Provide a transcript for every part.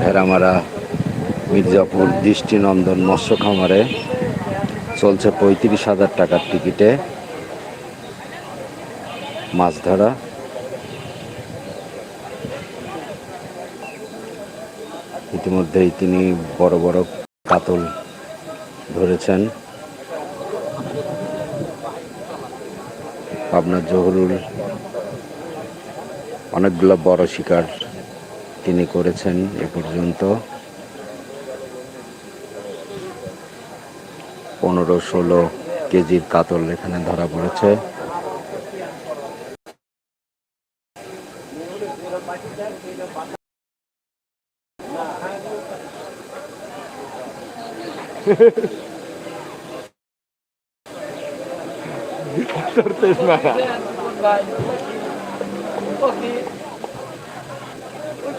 ভেড়ামারা মির্জাপুর দৃষ্টিনন্দন মৎস্য খামারে চলছে পঁয়ত্রিশ হাজার টাকার টিকিটে মাছ ধরা। ইতিমধ্যেই তিনি বড় বড় কাতল ধরেছেন। পাবনার জহুরুল, অনেকগুলো বড় শিকার তিনি করেছেন এ পর্যন্ত। পনেরো ষোলো কেজির কাতল এখানে ধরা পড়েছে।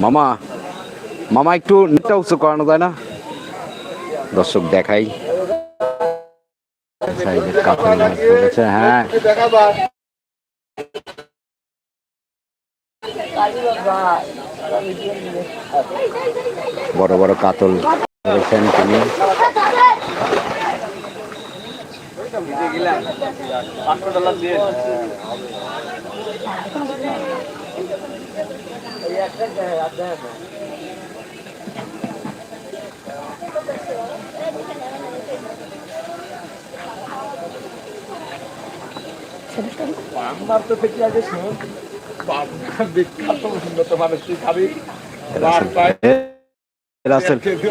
মামা মামা একটু নেটটা উঁচু করানো যায় না? দর্শক দেখাই। হ্যাঁ। বড় বড় কাতল। ধরেছেন তিনি। আমার তো শুন বাবা বিখ্যাত উন্নত মানুষ তুই খাবি। এ, রাসেল খেতে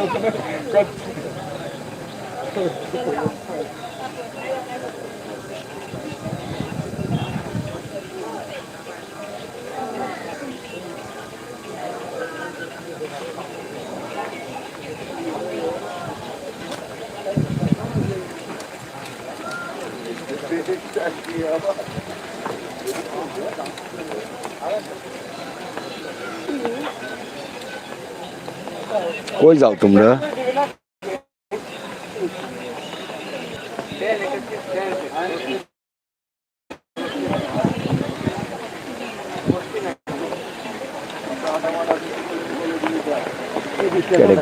কই যাও তোমরা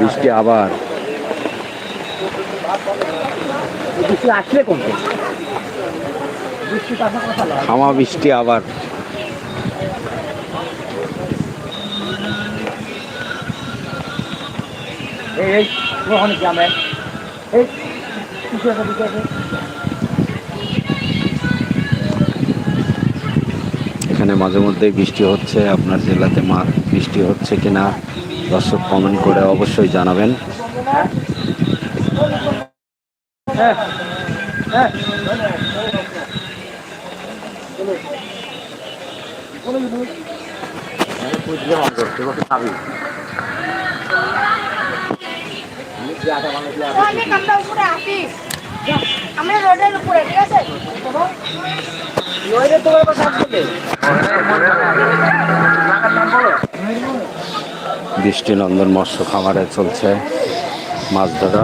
বৃষ্টি আবার বৃষ্টি আসলে বৃষ্টি নয় থামা বৃষ্টি আবার এই ওখানে গ্রামে। এই কিছু একটা দিকে আছে এখানে মাঝে মধ্যে বৃষ্টি হচ্ছে আপনার জেলাতে মা বৃষ্টি হচ্ছে কিনা দর্শক কমেন্ট করে অবশ্যই জানাবেন। হ্যাঁ হ্যাঁ অনেক আমরা উপরে আসি আমরা রোডের উপরে ঠিক আছে? নইলে তোমার কথা বলে দৃষ্টিনন্দন মৎস্য খামারে চলছে মাছ ধরা।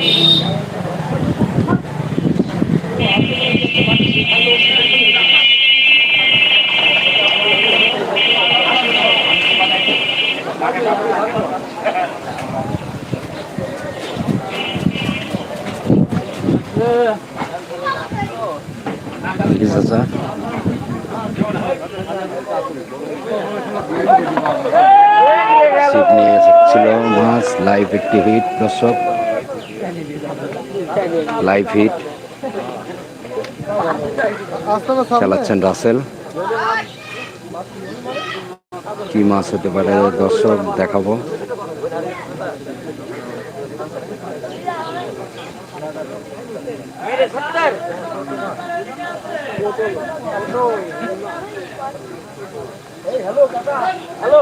চাচা ছিল মাছ লাইভ একটি হিট দর্শক লাইভ হিট চালাচ্ছেন রাসেল। কি মাছ হতে পারে দর্শক দেখাবো। হ্যালো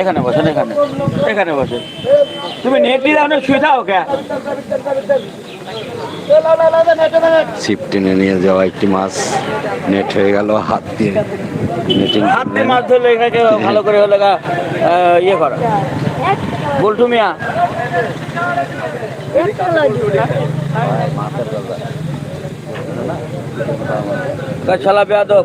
এখানে এখানে বসেন এখানে। এখানে বসেন। তুমি নেট দিয়ে দাও না শুয়ে থাও কে? ছিপ টেনে নিয়ে যাওয়া একটি মাছ। নেট হয়ে গেল হাত দিয়ে নেটিং হাত দিয়ে মাছ ধরলে এটাকে ভালো করে হলে ইয়ে করো। বল্টু মিয়া। ছালা বেয়াদব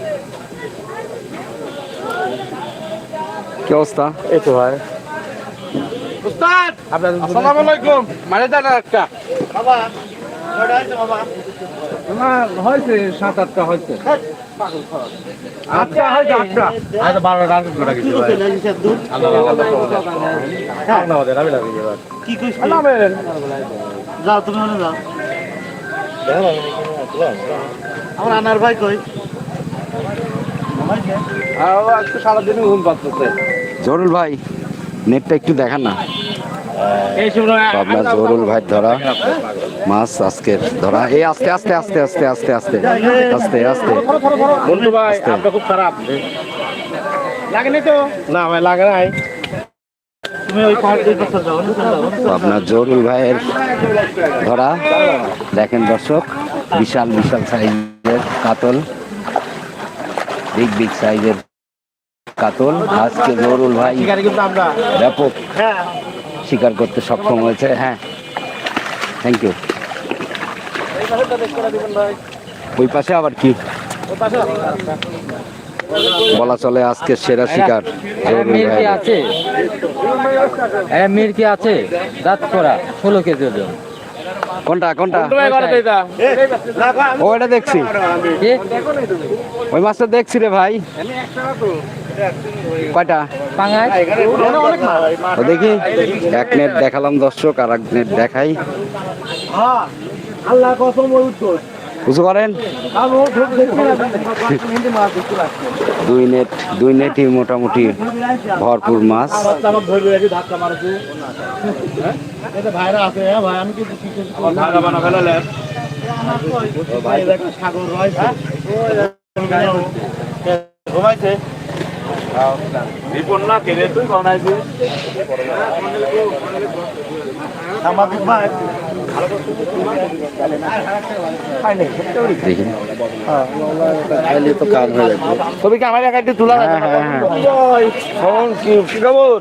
কি অবস্থা এই তো ভাই উস্তাদ আসসালামু আলাইকুম মানে দেন একটা হয়েছে সাত আটটা হয়েছে আটটা হয়তো আটটা করে গেছি ভাই আল্লাহ আল্লাহ ওদের আমি লাগি এবার কি কইছ যাও তুমি ওখানে যাও আমার আনার ভাই কই সারাদিন ঘুম পাচ্ছে জরুল ভাই নেটটা একটু দেখান না। আপনার জরুল ভাই ধরা মাছ আজকের ধরা। এই আস্তে আস্তে আস্তে আস্তে আস্তে আস্তে আস্তে আস্তে। বন্ধু ভাই আপনি খুব খারাপ। লাগেনি তো? না ভাই লাগে নাই। আপনার জরুল ভাইয়ের ধরা। দেখেন দর্শক বিশাল বিশাল সাইজের কাতল। বিগ বিগ সাইজের কাতল আজকে জরুল ভাই শিকারি ব্যাপক শিকার করতে সক্ষম হয়েছে হ্যাঁ। থ্যাংক ইউ ওই পাশে আবার কি? বলা চলে আজকে সেরা শিকার জরুল মির কি আছে? এরা মির কি আছে? দাঁত করা ষোলো কেজি ওজন। কোনটা কোনটা? ভাই করে দেই দা ও এটা দেখছি। ওই মাছটা দেখছি রে ভাই। কয়টা? দেখি, এক নেট দেখালাম দর্শক, আর এক নেট দেখাই। কিছু করেন দুই নেট দুই নেটই মোটামুটি ভরপুর মাছ। রিপন না কেড়ে তুই বানাইছিস সামাজিক তবে কি আমার একাটি তোলা খবর